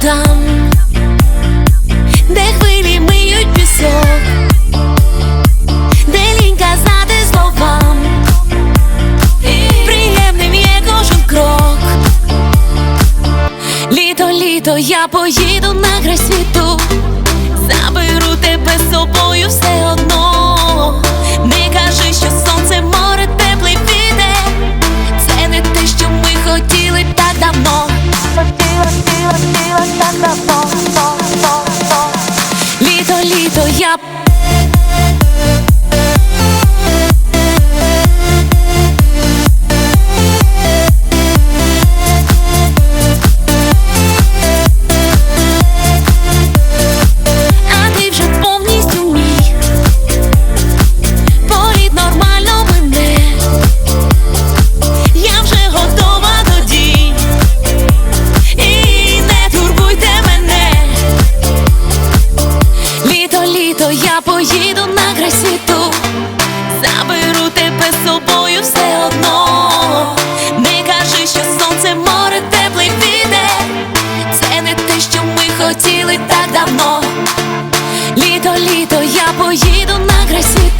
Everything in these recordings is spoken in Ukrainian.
там, де хвилі миють пісок, де лінь казати словам, приємним є кожен крок. Літо, літо, я поїду на край світу. Заберу тебе з собою все одно. тобою все одно, не кажи, що сонце, море теплий піде, це не те, що ми хотіли так давно. Літо, літо, я поїду на край світу.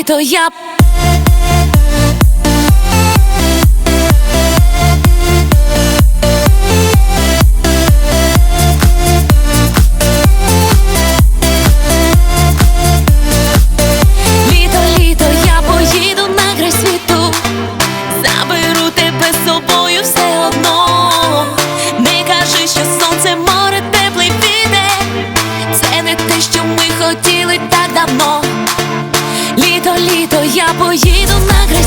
Літо я я поїду на край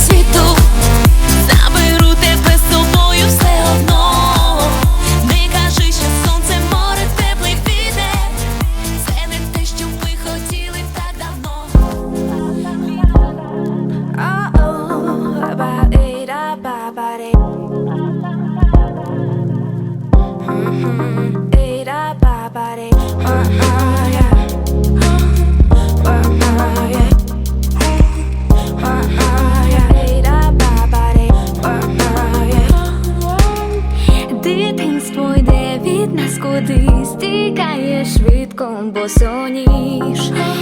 від